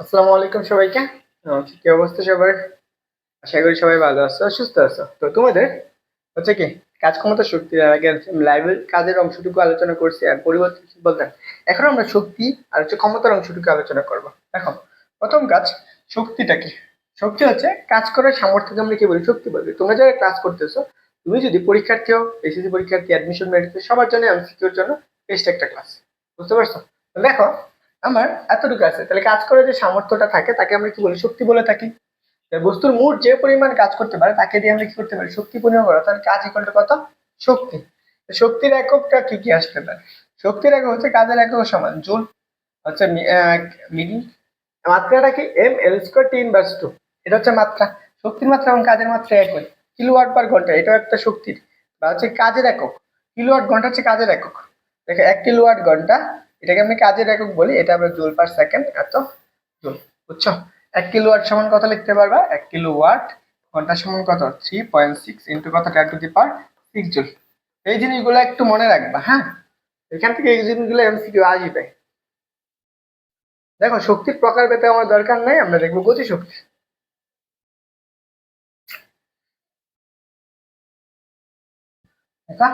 আসসালামু আলাইকুম সবাইকে। আহ, কি অবস্থা সবার? আশা করি সবাই ভালো আছো সুস্থ আছো। তো তোমাদের? হচ্ছে কি কাজ ক্ষমতা শক্তি আগে লাইভের কাজের অংশটুকু আলোচনা করছি আর পরিবর্তনশীল বলতেন এখন আমরা শক্তি আর হচ্ছে ক্ষমতার অংশটুকু আলোচনা করব। দেখো প্রথম কাজ শক্তিটা কি? শক্তি হচ্ছে কাজ করার সামর্থ্যকে আমরা কি বলি শক্তি বলি তোমরা যারা ক্লাস করতেছো তুমি যদি পরীক্ষার্থী হও এসএসসি পরীক্ষার্থী অ্যাডমিশন মেরিট সবার জন্য এমসিকিউর জন্য বেস্ট একটা ক্লাস বুঝতে পারছ? দেখো, আমার এতটুকু আছে। তাহলে কাজ করার যে সামর্থ্যটা থাকে, তাকে আমরা কি বলি? শক্তি বলে থাকি। বস্তুর মোট যে পরিমাণ কাজ করতে পারে, তাকে দিয়ে আমরা কি করতে পারি? শক্তি পরিমাণ করা তাহলে কাজ ইকুয়াল কত? শক্তি। শক্তির এককটা কি কি আসতে পারে? শক্তির একক হচ্ছে কাজের একক সমান। জুল হচ্ছে মিলি। মাত্রাটা কি? M L square T inverse two এটা হচ্ছে মাত্রা। শক্তির মাত্রা এবং কাজের মাত্রা একই। কিলোওয়াট পার ঘণ্টা, এটাও একটা শক্তির। বা হচ্ছে কাজের একক। কিলোওয়াট ঘণ্টা হচ্ছে কাজের একক। দেখো, এক কিলোওয়াট ঘণ্টা, এটাকে আমি কাজের একক বলি, এটা আমরা জুল পার সেকেন্ড এত জুল, বুঝছ? এক কিলো ওয়াট সমান কত লিখতে পারবা? এক কিলো ওয়াট ঘণ্টা সমান কত? থ্রি পয়েন্ট সিক্স ইন্টু কত? Ten to the power six joule. এই জিনিসগুলো একটু মনে রাখবা হ্যাঁ? এখান থেকে এই জিনিসগুলো এম এমসিকিউ আসবে। দেখো, শক্তির প্রকার পেতে আমার দরকার নাই, আমরা দেখব গতি শক্তি দেখা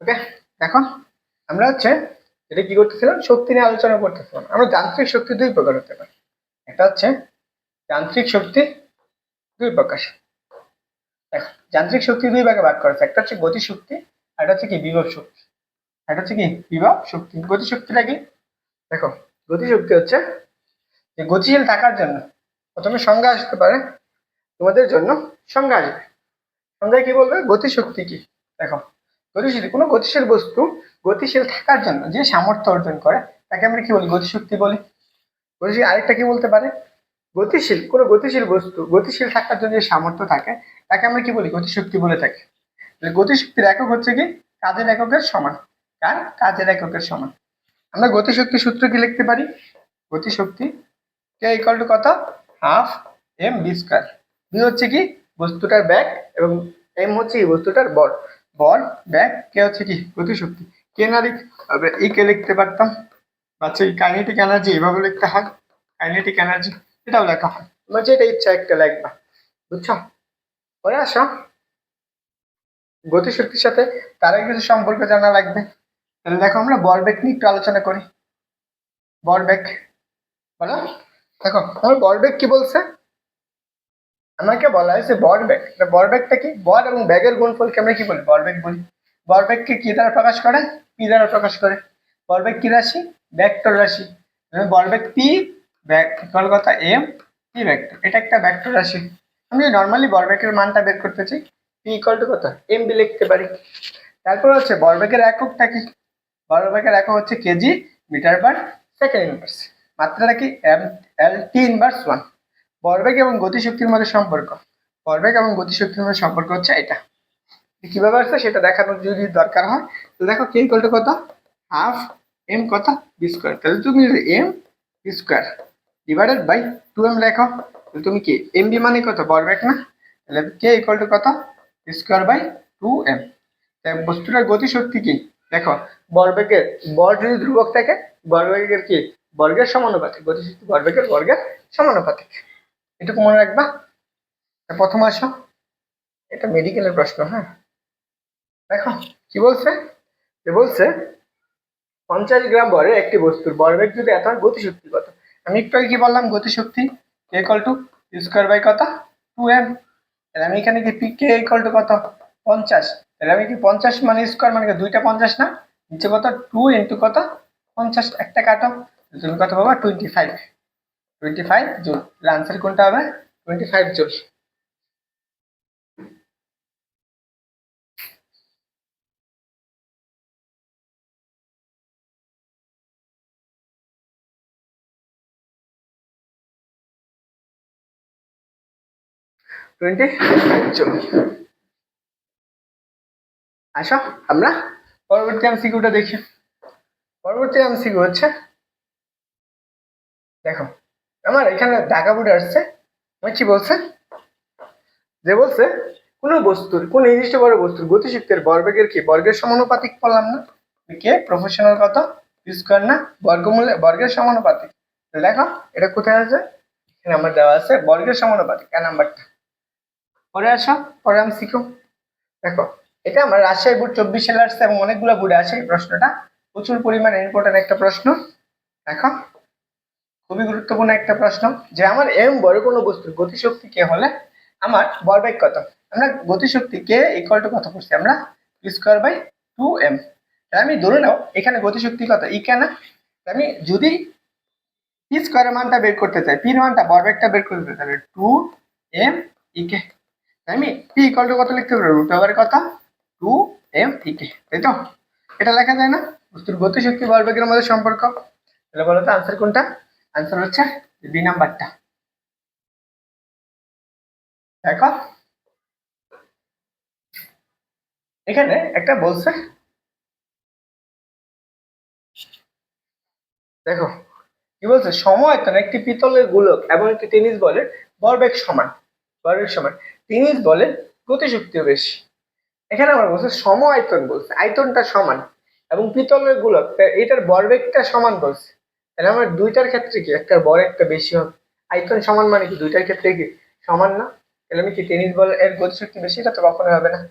ওকে দেখো আমরা হচ্ছে এটা কি করতেছিলাম? শক্তি নিয়ে আলোচনা করতেছিলাম। আমরা যান্ত্রিক শক্তি দুই প্রকার হতে পারে। একটা হচ্ছে যান্ত্রিক শক্তি দুই প্রকার। দেখো, যান্ত্রিক শক্তি দুই ভাগে ভাগ করেছে। একটা হচ্ছে গতি শক্তি, আর হচ্ছে কি বিভব শক্তি। একটা হচ্ছে কি বিভব শক্তি। গতি শক্তিটা কি? দেখো, গতি শক্তি হচ্ছে যে গতিশীল থাকার জন্য প্রথমে সংজ্ঞা আসতে পারে তোমাদের জন্য সংজ্ঞা আসবে। সংজ্ঞায় কি বলবে? গতিশক্তি কি? দেখো, গতিশীল, কোনো গতিশীল বস্তু গতিশীল থাকার জন্য যে সামর্থ্য অর্জন করে, তাকে আমরা কি বলি? গতিশক্তি বলি। গতিশীল আরেকটা কি বলতে পারে? গতিশীল, কোনো গতিশীল বস্তু গতিশীল থাকার জন্য যে সামর্থ্য থাকে, তাকে আমরা কি বলি? গতিশক্তি বলে থাকি। গতিশক্তির একক হচ্ছে কি? কাজের এককের সমান। কার? কাজের এককের সমান। আমরা গতিশক্তি সূত্র কি লিখতে পারি? গতিশক্তি কে ইকাল টু কত? Half M V square V হচ্ছে কি? বস্তুটার ব্যাগ এবং এম হচ্ছে কি বস্তুটার বল। বল ব্যাগ কে হচ্ছে কি? গতিশক্তি। কে না লিখ এই কে লিখতে পারতাম। বাচ্চা এই কাইনেটিক এনার্জি এভাবে লিখতে হয়। কাইনেটিক এনার্জি এটাও লেখা হয়। তোমার যেটা ইচ্ছা একটা লিখবা। বুঝছ? পরে আসো। গতিশক্তির সাথে তারই কিছু সম্পর্ক জানা লাগবে। তাহলে দেখো আমরা বলবেগ নিয়ে একটু আলোচনা করি। বলবেগ বলো। দেখো আমার বলবেগ কি বলছে? আমাকে বলা হয়েছে বলবেগ বলবেগটা কি? বল এবং ব্যাগের গুণফলকে আমরা কি বলি? বলবেগ বলি। বলবেগকে কি দ্বারা প্রকাশ করে? পি দ্বারা প্রকাশ করে। বলবেগ কি রাশি? ভেক্টর রাশি। বলবেগ পি ভেক্টর কথা এম পি ভেক্টর এটা একটা ভেক্টর রাশি। আমি নর্মালি বলবেগের মানটা বের করতে চাই, পি ইকুয়াল টু কত? এম বি লিখতে পারি। তারপর হচ্ছে বলবেগের এককটা কি? বলবেগের একক হচ্ছে KG metre per second inverse মাত্রাটা কি? M, L T inverse one বলবেগ এবং গতিশক্তির মধ্যে সম্পর্ক। বলবেগ এবং গতিশক্তির মধ্যে সম্পর্ক হচ্ছে এটা। কীভাবে আসছে সেটা দেখানোর যদি দরকার হয় তো দেখো কে ইকুয়াল কত? হাফ এম কত? বি স্কোয়ার তাহলে তুমি M V square divided by two M লেখো, তাহলে তুমি কি এম বি মানে কত? বলবেগ না? তাহলে কে ইকুয়াল টু কত? স্কোয়ার বাই টু এম তাই বস্তুটার গতিশক্তি কি? দেখো, বলবেগের বল যদি ধ্রুবক থাকে, বলবেগের কি? বর্গের সমানুপাতিক, গতিশক্তি বলবেগের বর্গের সমানুপাতিক। এটুকু মনে রাখবা? প্রথম আসো। এটা মেডিকেলের প্রশ্ন হ্যাঁ? দেখো, কি বলছে? যে বলছে, পঞ্চাশ গ্রাম ভরের একটি বস্তুর ভরবেগ যদি এত হয় গতিশক্তি কত আমি একটু আগে কি বললাম? গতিশক্তি K equal to square by কত? টু এম তাহলে আমি এখানে কি পি কে ইকাল টু কত? পঞ্চাশ। তাহলে আমি কি পঞ্চাশ মানে স্কোয়ার মানে দুইটা পঞ্চাশ না? নিচে কত? টু ইন্টু কত? পঞ্চাশ। একটা কাটো। তুমি কত পাবা twenty five twenty five joule answer কোনটা হবে? টোয়েন্টি ফাইভ জুল টোয়েন্টি চলো আসো, আমরা পরবর্তী এমসিকিউটা দেখি। পরবর্তী এমসিকিউ হচ্ছে দেখো, আমার এখানে ঢাকা বোর্ডে আসছে। আমার কি বলছে? যে বলছে, কোনো বস্তুর, কোন নির্দিষ্ট বড় বস্তুর গতিশক্তির বর্গের কি? বর্গের সমানুপাতিক বললাম না। কে? প্রফেশনাল কত? কর না? বর্গমূলে, বর্গের সমানুপাতিক। দেখো, এটা কোথায় আছে? এখানে আমার দেওয়া আছে বর্গের সমানুপাতিক এক নাম্বারটা। পরে আসো, পরে আমি শিখো। দেখো, এটা আমার রাজশাহী বোর্ড চব্বিশ সালে আসছে এবং অনেকগুলো বোর্ডে আসে এই প্রশ্নটা। প্রচুর পরিমাণে ইম্পর্টেন্ট একটা প্রশ্ন। দেখো খুবই গুরুত্বপূর্ণ একটা প্রশ্ন যে আমার এম বড় কোনো বস্তুর গতিশক্তি কে হলে আমার বলবেগ কত? আমরা গতিশক্তি কে ইকুয়াল টু কত করছি? আমরা স্কোয়ার বাই টু এম আমি ধরে নাও, এখানে গতিশক্তি কত? ই কেনা। আমি যদি পি স্কোয়ারের মানটা বের করতে চাই পির মানটা বলবেগটা বের করতে চাই, তাহলে টু এম ইকে আমি পি ইকুয়াল টু কত লিখতে পারব? রুট ওভার কত? টু এম ইকে তাই তো? এটা লেখা যায় না? বস্তুর গতিশক্তি বলবেগের মধ্যে সম্পর্ক। তাহলে বলো তো আনসার কোনটা? আনসার হচ্ছে বি নাম্বারটা। দেখো। এখানে একটা বলছে। দেখো, কি বলছে? সমায়তন একটি পিতলের গোলক এবং একটি টেনিস বলের বলবেগ সমান। বলবেগ সমান। টেনিস বলের গতিশক্তিও বেশি। এখানে আমার বলছে সম আয়তন বলছে। আয়তনটা সমান এবং পিতলের গোলক, এটার বলবেগটা সমান বলছে। তাহলে আমার দুইটার ক্ষেত্রে কি? একটা বড়, একটা বেশি হবে। আইকন সমান মানে কি? দুইটার ক্ষেত্রে কি? সমান না? তাহলে আমি কি টেনিস বল এর গতিশক্তি বেশি? এটা তো কখনোই হবে না।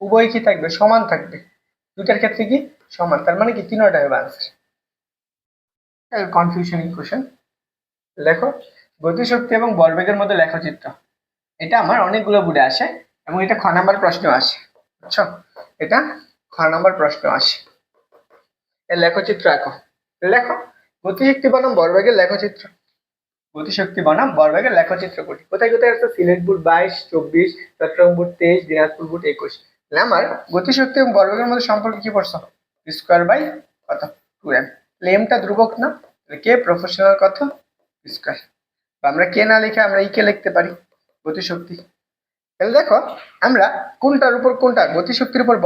উভয় কি থাকবে? সমান থাকবে। দুইটার ক্ষেত্রে কি? সমান। তার মানে কি? তিনটা হবে আনসার কনফিউশন ইকুয়েশন লেখো। গতিশক্তি এবং বলবেগের মধ্যে লেখচিত্র। এটা আমার অনেকগুলো বুড়ে আসে এবং এটা খ নাম্বার প্রশ্ন আসে। বুঝছ? এটা খ নাম্বার প্রশ্ন আসে। লেখচিত্র আঁকো লেখো, গতিশক্তি বনাম বলবেগের লেখচিত্র। গতিশক্তি বনাম বলবেগের লেখচিত্র করি কোথায় কোথায় আছে সিলেট বুট বাইশ, চব্বিশ, চট্টগ্রাম বুট তেইশ, দিনাজপুর বুট একুশ। আমার গতিশক্তি এবং বলবেগের মধ্যে সম্পর্ক কি পড়ছো স্কোয়ার বাই কত? টু এম এমটা ধ্রুবক না? কে প্রফেশনাল কত? স্কোয়ার আমরা কে না লিখে আমরা ইকে লিখতে পারি গতিশক্তি। তাহলে দেখো, আমরা কোনটার উপর কোনটা গতিশক্তির উপর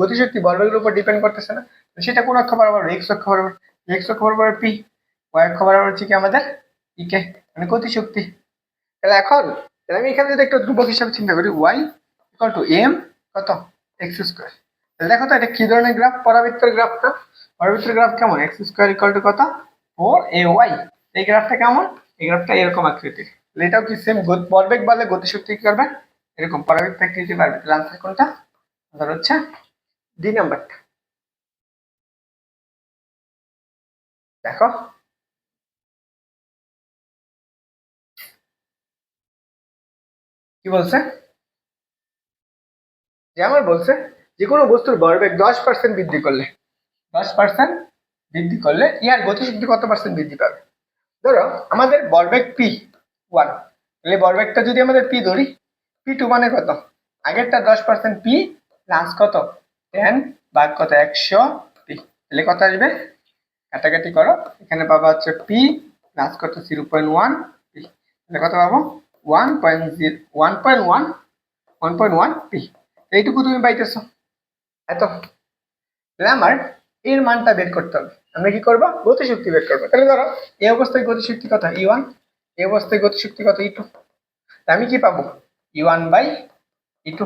গতিশক্তি বলবেগের উপর ডিপেন্ড করতেছে না? সেটা কোন অক্ষ বরাবর এক্স অক্ষ বরাবর এক্স অক্ষ বরাবর পি ওয়াই অক্ষ বরাবর হচ্ছে কি আমাদের ইকে মানে গতিশক্তি তাহলে এখন তাহলে আমি এখানে যদি একটা ধ্রুবক হিসাবে চিন্তা করি ওয়াই ইকুয়াল টু এম কত? এক্স স্কোয়ার তাহলে দেখো তো, এটা কি ধরনের গ্রাফ পরাবৃত্তের গ্রাফটা পরাবৃত্তের গ্রাফ কেমন? এক্স স্কোয়ার ইকুয়াল টু কত? ফোর এ ওয়াই এই গ্রাফটা কেমন? এই গ্রাফটা এরকম আকৃতির। এটাও কি সেম বলবেগ বলে গতিশক্তি কি করবে? এরকম পরাবৃত্ত আকৃতি পারবে। তাহলে আনসার কোনটা? আনসার হচ্ছে ডি নাম্বারটা দেখো। কি বলছে? যে আমার বলছে যে কোনো বস্তুর ভরবেগ দশ পার্সেন্ট বৃদ্ধি করলে, দশ পার্সেন্ট বৃদ্ধি করলে ইয়ার গতিশক্তি কত পার্সেন্ট বৃদ্ধি পাবে? ধরো আমাদের বলবেগ পি ওয়ান তাহলে বরবেগটা যদি আমাদের পি ধরি পি টু মানে কত? আগেরটা দশ পার্সেন্ট পি প্লাস কত? টেন ভাগ কত? একশো পি তাহলে কত আসবে? কাটাকাটি করো। এখানে পাবো হচ্ছে পি প্লাস কত জিরো পয়েন্ট ওয়ান পি তাহলে কত পাবো? One point zero one point one one point one P এইটুকু তুমি পাইতেছো। এত। তাহলে আমার এর মানটা বের করতে হবে। আমরা কি করব? গতিশক্তি বের করব। তাহলে ধরো এই অবস্থায় গতিশক্তি কত? ই ওয়ান এই অবস্থায় গতিশক্তি কত? ই টু আমি কি পাবো? E one by E two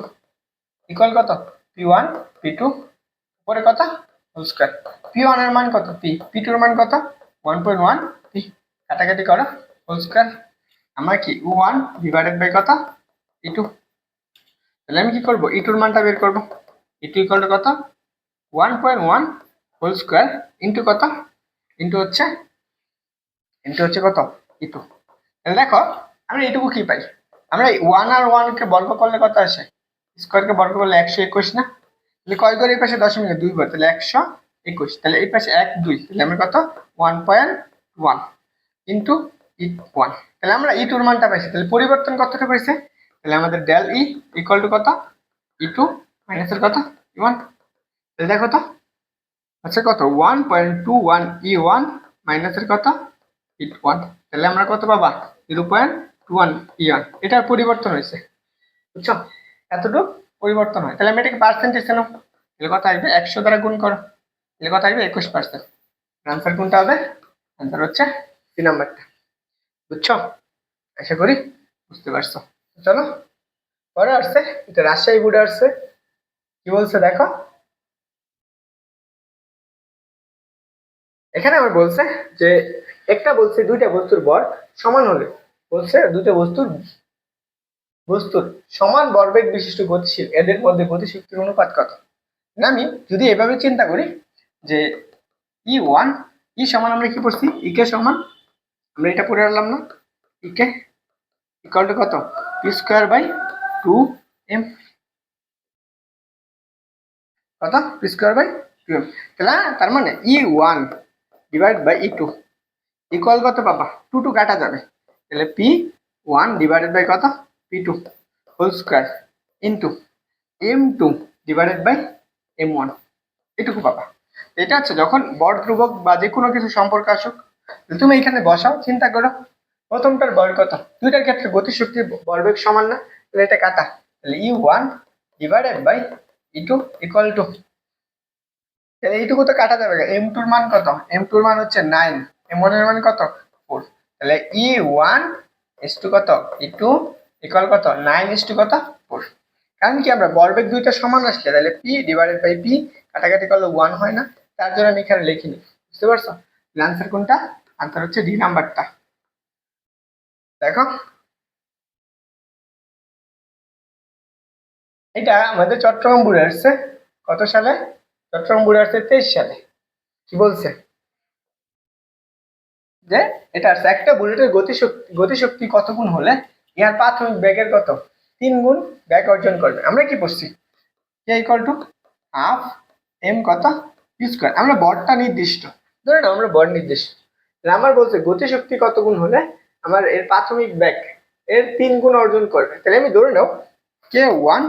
equal কত? পি ওয়ান পি টু উপরে কত? হোল স্কোয়ার পি ওয়ানের মান কত? পি পি টুর মান কত? ওয়ান পয়েন্ট ওয়ান পি কাটাকাটি করো। হোল স্কোয়ার আমার কি? উ ওয়ান ডিভাইডেড বাই কত? ই টু তাহলে আমি কি করব? ই টুর মানটা বের করব। ই টু ইকুয়াল টু কত? One point one whole square into কত? ইন্টু হচ্ছে? ইন্টু হচ্ছে কত? ই টু তাহলে দেখো, আমরা এইটুকু কি পাই? আমরা ওয়ান আর ওয়ানকে বর্গ করলে কত আসে? স্কোয়ারকে বর্গ করলে একশো একুশ না? তাহলে কয় করে এই পাশে দশমিক দুই বার। তাহলে একশো একুশ। তাহলে এই পাশে এক, দুই। তাহলে আমরা কত? One point one into E one. তাহলে আমরা ই টুর মানটা পাইছি। তাহলে পরিবর্তন কতটা পাইছে তাহলে আমাদের ডেল ই ইকুয়াল টু কত? ই টু মাইনাসের কত? E one. তাহলে দেখো তো। আচ্ছা কত? One point two one E one মাইনাসের কত? E one. তাহলে আমরা কত পাবা? Zero point two one E one. এটার পরিবর্তন হয়েছে। বুঝছ? এতটুকু। পরিবর্তন হয়। তাহলে আমি এটাকে পার্সেন্টেজ কেন? তাহলে কথা আসবে? একশো দ্বারা গুণ করো। তাহলে কথা আসবে? একুশ পার্সেন্ট আনসার কোনটা হবে? আনসার হচ্ছে তিন নাম্বারটা। বুঝছ? আশা করি বুঝতে পারছ। চলো। পরে আসছে, এটা রাজশাহী বোর্ডে আসছে। কি বলছে দেখো? এখানে আমার বলছে যে একটা বলছে দুইটা বস্তুর বর সমান হলে। বলছে দুইটা বস্তুর বস্তুর সমান ভরবেগ বিশিষ্ট গতিশীল, এদের মধ্যে গতিশক্তির অনুপাত কত? না আমি যদি এভাবে চিন্তা করি যে ই ওয়ান ই সমান আমরা কি পড়ছি? ই কে সমান, আমরা এটা পড়ে আনলাম না? E K? ইকাল টু কত? P square by two M কত? P square by two M তাহলে, তার মানে E one divide by E two equal কত পাবা? টু টু কাটা যাবে। তাহলে পি ওয়ান ডিভাইডেড বাই কত? P two whole square into M two divided by M one এটুকু পাবা এটা হচ্ছে যখন বর ধ্রুবক বা যে কোনো কিছু সম্পর্ক আসুক, তুমি এখানে বসাও, চিন্তা করো, প্রথমটার বর কত? দুইটার ক্ষেত্রে গতিশক্তির বরবেগ সমান না, তাহলে এটা কাটা। তাহলে E one divided by E two equal to তাহলে এইটুকু তো কাটা যাবে। এম টুর মান কত? এম টুর মান হচ্ছে নাইন এম ওয়ানের মান কত? ফোর তাহলে ই ওয়ান এস টু কত? ই টু ইকুয়াল কত? নাইন এস টু কত? ফোর কারণ কি আমরা বলবেগ দুইটা সমান আসলে, তাহলে পি ডিভাইডেড বাই পি কাটাকাটি করলে ওয়ান হয় না। তার জন্য আমি এখানে লিখিনি। বুঝতে পারছ? আনসার কোনটা? আনসার হচ্ছে ডি নাম্বারটা। দেখো। এটা আমাদের চট্টগ্রাম বুড়ে আসছে। কত সালে? চট্টগ্রাম বুড়ে আসছে তেইশ সালে। কি বলছে? যে এটা আসছে, একটা বুলেটের গতিশক্তি গতিশক্তি কত গুণ হলে? ইহার প্রাথমিক ব্যাগের কত? তিন গুণ ব্যাগ অর্জন করবে। আমরা কি পড়ছি K equal to half M কত? পি স্কোয়ার আমরা বরটা নির্দিষ্ট। ধরে না আমরা বর নির্দিষ্ট। আমার বলছে গতিশক্তি কত গুণ হলে আমার এর প্রাথমিক ব্যাগ এর তিন গুণ অর্জন করবে। তাহলে আমি ধরে নাও কে ওয়ান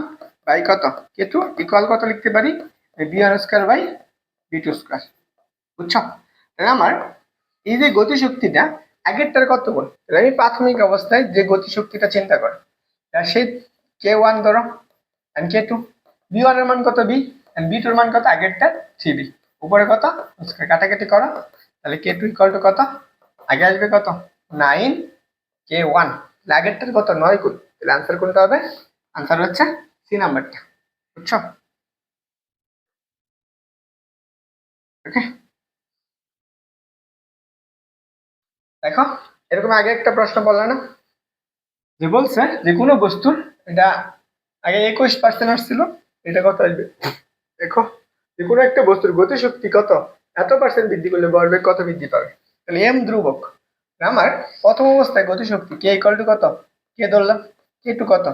বাই কত? কে টু ইকুয়াল কত লিখতে পারি? V one square by V two square বুঝছ? তাহলে আমার এই যে গতিশক্তিটা আগেরটার কত গুণ আমি প্রাথমিক অবস্থায় যে গতিশক্তিটা চিন্তা করি তা সেই কে ওয়ান ধরো অ্যান্ড কে টু বি ওয়ানের মান কত বি অ্যান্ড বি টুর মান কত আগেরটা থ্রি বি উপরে কত? কাটাকাটি করো। তাহলে কে টু ইকুয়াল টু কত? আগে আসবে কত? নাইন কে ওয়ান তাহলে আগেরটার কত? নয় গুণ। তাহলে আনসার কোনটা হবে? আনসার হচ্ছে সি নাম্বারটা বুঝছ? ওকে দেখো, এরকম আগে একটা প্রশ্ন বলল না? যে বলছে যে কোনো বস্তুর, এটা আগে একুশ পার্সেন্ট আসছিল, এটা কত আসবে? দেখো, যে কোনো একটা বস্তুর গতিশক্তি কত? এত পার্সেন্ট বৃদ্ধি করলে ভরবেগ কত বৃদ্ধি পাবে? তাহলে এম ধ্রুবক। আমার প্রথম অবস্থায় গতিশক্তি কে ইকুয়াল টু কত? কে ধরলাম কে টু কত?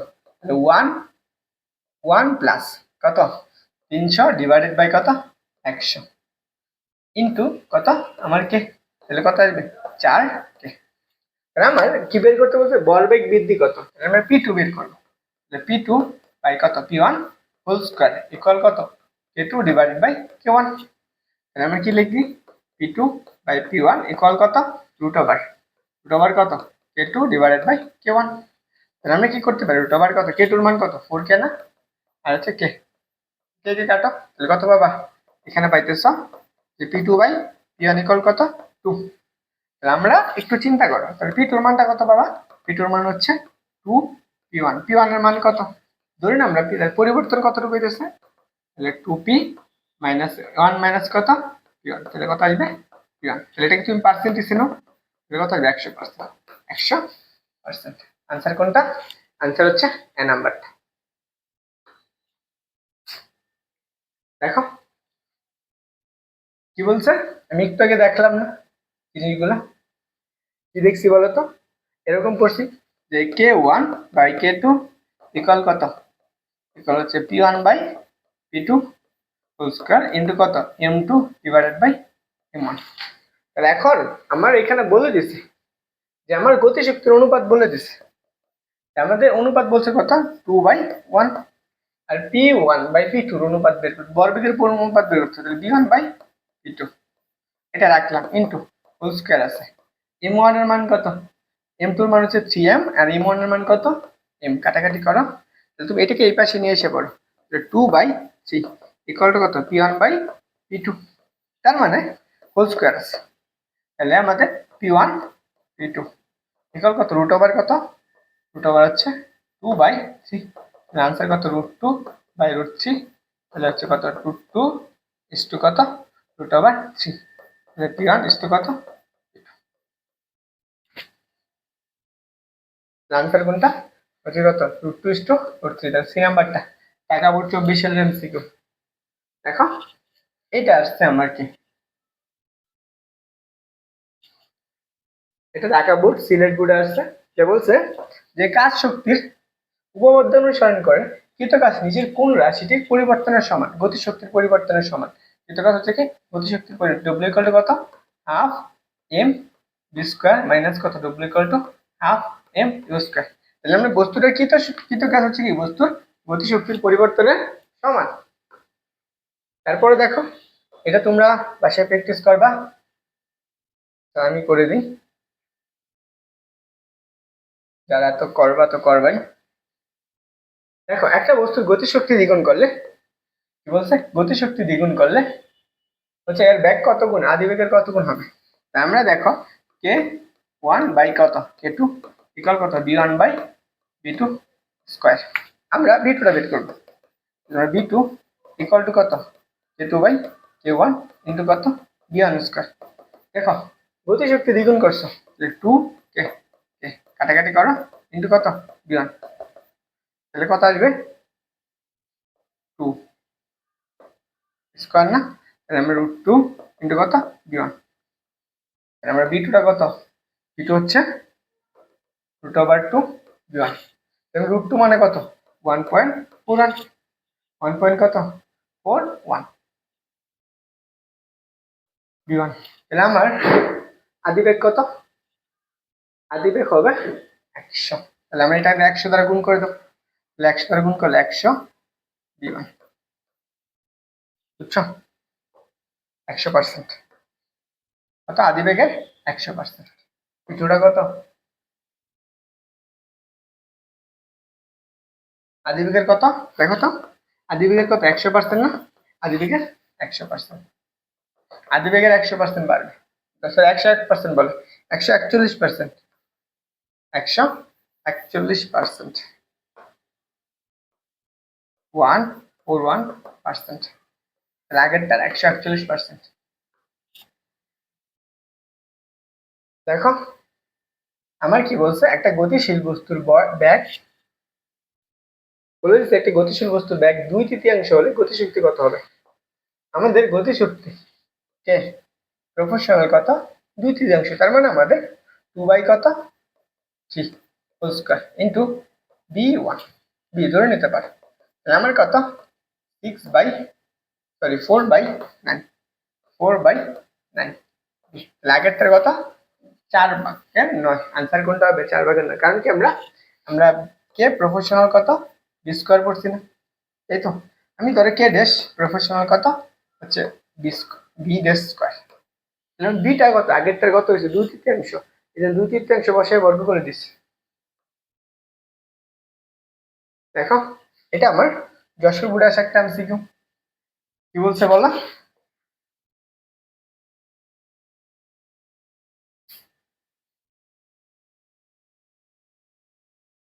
ওয়ান ওয়ান প্লাস কত? তিনশো ডিভাইডেড বাই কত? একশো। ইন্টু কত? আমার কে তাহলে কত আসবে? চার? আমার কি বের করতে বলছে? বলবেগ বৃদ্ধি কত? আমরা পি টু বের করব। পি টু বাই কত? P one whole square equal কত? K two divided by K one তাহলে আমরা কি লিখবি? P two by P one equal কত? রুট ওভার রুট ওভার কত? K two divided by K one তাহলে আমরা কি করতে পারি? রুট ওভার কত? কে টুর মান কত? ফোর কে না? আর হচ্ছে কে কে কে কাটো? তাহলে কত বাবা এখানে পাইতেছ যে P two by P one equal কত? টু। তাহলে আমরা একটু চিন্তা করো। তাহলে পি টুর মানটা কত বাবা পি টুর মান হচ্ছে টু পি ওয়ান পি ওয়ানের মান কত? ধরি না আমরা পরিবর্তন কতটুকু হইতেছে? তাহলে two P minus one minus কত? পি ওয়ান তাহলে কত আসবে? পি ওয়ান তাহলে এটাকে তুমি পার্সেন্টেজ নো তাহলে কত আসবে? একশো পার্সেন্ট একশো পার্সেন্ট আনসার কোনটা? আনসার হচ্ছে এ নাম্বারটা দেখো। কি বলছে? আমি একটু আগে দেখলাম না। জিনিসগুলা কি দেখছি বলো তো এরকম পড়ছি যে K one by K two equal কত? ইকুয়াল হচ্ছে P one by P two whole square into কত? M two divided by M one তাহলে এখন আমার এখানে বলে দিছে যে আমার গতিশক্তির অনুপাত বলে দিছে। আমাদের অনুপাত বলছে কত? টু বাই ওয়ান আর পি ওয়ান বাই পি টুর অনুপাত বের করতে বর্গের পর অনুপাত বের করতে তাহলে V one by P two এটা রাখলাম ইন্টু হোল স্কোয়ার আছে। এম ওয়ানের মান কত? এম টুর মান হচ্ছে থ্রি এম আর এম ওয়ানের মান কত? এম কাটাকাটি করো। তাহলে তুমি এটাকে এই পাশে নিয়ে এসে পড়ো। Two by three equal to কত? P one by P two তার মানে হোল স্কোয়ার আছে। তাহলে আমাদের P one V two equal কত? রুট ওভার কত? রুট ওভার হচ্ছে টু বাই থ্রি আনসার কত? Root two by root three তাহলে হচ্ছে কত? রুট টু ইস টু কত? রুট ওভার থ্রি তাহলে পি ওয়ান ইস টু কত আনসার কোনটা? হচ্ছে কত root two is two root three তাহলে সি নাম্বারটা টাকা বোর্ড চব্বিশের এমসিকিউ দেখো, এটা আসছে আমার কি? এটা ঢাকা বোর্ড, সিলেট বোর্ডে আসছে। যে বলছে? যে কাজ শক্তির উপপাদ্য অনুসরণ করে, কৃতকাজ নিজের কোন রাশিটির পরিবর্তনের সমান, গতিশক্তির পরিবর্তনের সমান। কৃতকাজ হচ্ছে কি গতিশক্তি পরিবর্তন ডব্লিউ ইকুয়াল টু কত? Half M V square minus কত? W equal to half M U square তাহলে আমরা বস্তুটার কৃত কাজ হচ্ছে কি? বস্তুর গতিশক্তির পরিবর্তনের সমান। তারপরে দেখো, এটা তোমরা বাসায় প্র্যাকটিস করবা। তো আমি করে দিই। যারা তো করবা তো করবাই। দেখো, একটা বস্তুর গতিশক্তি দ্বিগুণ করলে কি বলছে? গতিশক্তি দ্বিগুণ করলে হচ্ছে এর ব্যাগ কত গুণ? আদি বেগের কত গুণ হবে? তা আমরা দেখো, কে ওয়ান বাই কত? K two? ইকাল কত? V one by V two square. আমরা বি টুটা বের করব। বি টু ইকাল টু কত? K two by K one into কত? V one square. দেখো, গতিশক্তি দ্বিগুণ করছ। Two K? কে? কাটাকাটি করো ইন্টু কত? V one. তাহলে কত আসবে? টু। স্কোয়ার না? তাহলে আমরা রুট টু ইন্টু কত? বি ওয়ান তাহলে আমরা বি টুটা কত? বি টু হচ্ছে root over two V one তাহলে রুট টু মানে কত? One point four one one point কত? ফোর ওয়ান বি ওয়ান তাহলে আমার আদিবেগ কত? আদিবেগ হবে একশো। তাহলে আমরা এটাকে একশো দ্বারা গুণ করে দেবো। তাহলে একশো দ্বারা গুণ করলে একশো বি ওয়ান বুঝছ? একশো পার্সেন্ট কত? আদিবেগের একশো পার্সেন্ট পিটুটা কত? আদিবেগের কত? দেখো তো। আদিবেগের কত? একশো পার্সেন্ট না? আদিবেগের একশো পার্সেন্ট আদিবেগের একশো পার্সেন্ট বাড়বে। তাছাড়া একশো এক পার্সেন্ট বলে। একশো একচল্লিশ পার্সেন্ট একশো একচল্লিশ percent one four one percent আগেরটার একশো একচল্লিশ পার্সেন্ট দেখো, আমার কি বলছে? একটা গতিশীল বস্তুর ব্যাগ। বলে দিচ্ছে একটি গতিশীল বস্তুর ব্যাগ দুই তৃতীয়াংশ হলে গতিশক্তি কত হবে? আমাদের গতিশক্তি, কে? প্রফেশনাল কত? দুই তৃতীয়াংশ, তার মানে আমাদের টু বাই কত? Three whole square into V one V ধরে নিতে পারে। আমার কত? Six by sorry four by nine four by nine আগেরটার কথা? চার ভাগের নয়। আনসার কোনটা হবে চার ভাগের নয়। কারণ কি আমরা আমরা কে প্রফেশনাল কত? বি স্কোয়ার পড়ছি না। এই তো। আমি ধরে কে ড্যাশ প্রফেশনাল কত? হচ্ছে বি বি ড্যাশ স্কোয়ার বিটা কত আগেরটার কত হয়েছে দুই তৃতীয়াংশ। জন্য দুই তৃতীয়াংশ বসায় বর্গ করে দিচ্ছি। দেখো, এটা আমার যশোর বুড়ে একটা এমসিকিউ কি বলছে বলো?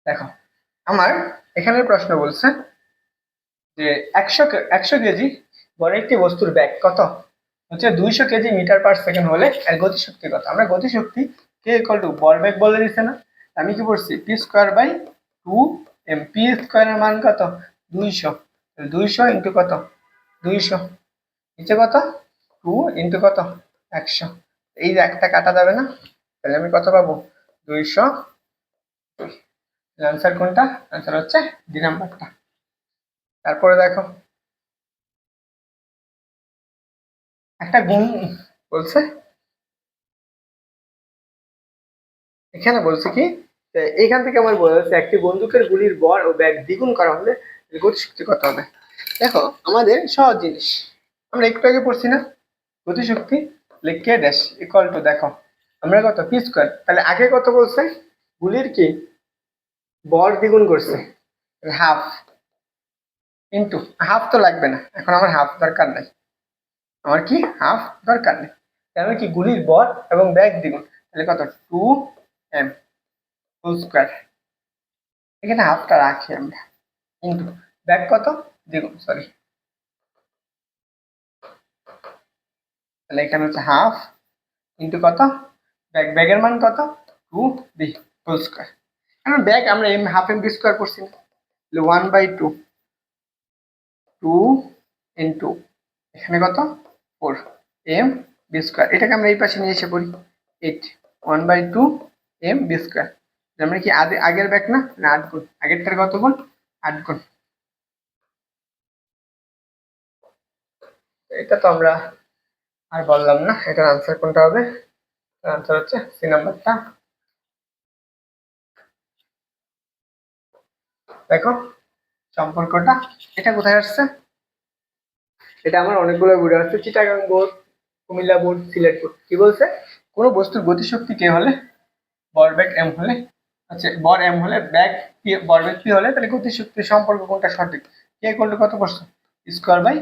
দেখো, আমার এখানের প্রশ্ন বলছে যে একশো একশো কেজি বড় একটি বস্তুর ব্যাগ কত? হচ্ছে দুইশো কেজি মিটার পার সেকেন্ড হলে এর গতিশক্তি কত? আমরা গতিশক্তি কে ইকুয়াল টু বল ব্যাগ বলে দিচ্ছে না? আমি কি পড়ছি? P square by two M P স্কোয়ারের মান কত? দুইশো। দুইশো ইন্টু কত? দুইশো। নিচে কত? টু ইন্টু কত? একশো। এই একটা কাটা যাবে না? তাহলে আমি কত পাবো? দুইশো। দুই আনসার কোনটা? আনসার হচ্ছে ডি নাম্বারটা তারপরে দেখো। একটা গুণ বলছে। এখানে বলছে কি? এখান থেকে আমার বলা যাচ্ছে একটি বন্দুকের গুলির বর ও ব্যাগ দ্বিগুণ করা হলে গতিশক্তি কত হবে? আমাদের সহজ জিনিস। আমরা একটু আগে পড়ছি না? গতিশক্তি কে ড্যাশ ইকুয়াল টু দেখো। আমরা কত? পি স্কোয়ার তাহলে আগে কত বলছে? গুলির কি? বল দ্বিগুণ করছে। হাফ ইন্টু হাফ তো লাগবে না। এখন আমার হাফ দরকার নাই। আমার কি? হাফ দরকার নেই। কারণ কি? গুলির বল এবং ব্যাগ দ্বিগুণ। তাহলে কত? টু এম হোল স্কোয়ার এখানে হাফটা রাখি আমরা। কিন্তু ব্যাগ কত? দ্বিগুণ সরি তাহলে এখানে হচ্ছে হাফ ইন্টু কত? ব্যাক ব্যাগের মান কত? টু বি হোল স্কোয়ার কারণ ব্যাগ আমরা M half M V square করছি না। One by two two into এখানে কত? ফোর এম বি স্কোয়ার এটাকে আমরা এই পাশে নিয়ে এসে পড়ি। Eight one by two M V square আমরা কি আগে, আগের ব্যাগ না, আট গুণ। আগেরটার কত গুণ? আট গুণ। এটা তো আমরা আর বললাম না এটার আনসার কোনটা হবে? আনসার হচ্ছে সি নাম্বারটা দেখো সম্পর্কটা এটা কোথায় আসছে? এটা আমার অনেকগুলো বোর্ডে আসছে Chittagong board Comilla board Sylhet board. কি বলছে? কোনো বস্তুর গতিশক্তি কে হলে? বরবেগ এম হলে? আচ্ছা বর এম হলে ব্যাগ পি বরবেগ পি হলে? তাহলে গতিশক্তির সম্পর্ক কোনটা সঠিক? কে করলে কত করছ স্কোয়ার বাই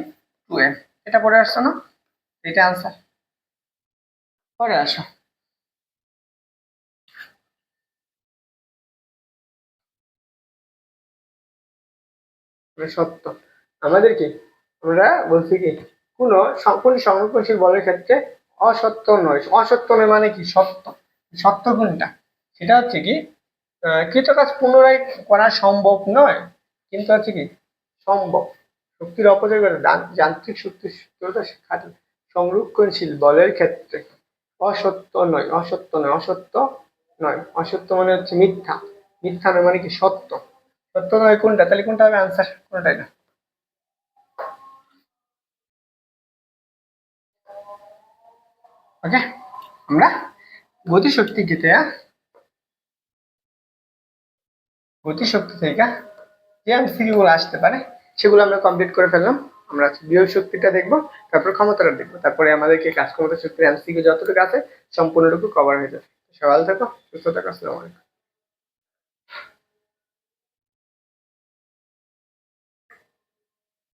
টু এম এটা পরে আসছো না? এটা আনসার পরে আসো। সত্য। আমাদের কি আমরা বলছি কি কোন সম্পূর্ণ সংরক্ষণশীল বলের ক্ষেত্রে অসত্য নয়। অসত্য নয় মানে কি? সত্য। সত্য কোনটা? সেটা হচ্ছে কি আহ, কৃত কাজ পুনরায় করা সম্ভব নয়। কিন্তু হচ্ছে কি সম্ভব। শক্তির অপচয় করে। যান্ত্রিক শক্তির সূত্রতা সংরক্ষণশীল বলের ক্ষেত্রে। অসত্য নয় অসত্য নয় অসত্য নয়। অসত্য মানে হচ্ছে মিথ্যা। মিথ্যা নয় মানে কি সত্য? সত্য নয় কোনটা? তাহলে কোনটা হবে আনসার কোনটাই না? ওকে আমরা গতিশক্তি থেকে গতিশক্তি থেকে যে এমসিকিউ গুলো আসতে পারে সেগুলো আমরা কমপ্লিট করে ফেললাম। আমরা বিয়োগ শক্তিটা দেখব, তারপর ক্ষমতাটা দেখব। তারপরে আমাদেরকে কাজ ক্ষমতা শক্তির এমসিকিউ যতটুকু আছে, সম্পূর্ণটুকু কভার হয়ে যাবে। সকাল থাকো, সুস্থ থাকো, আসসালামু আলাইকুম।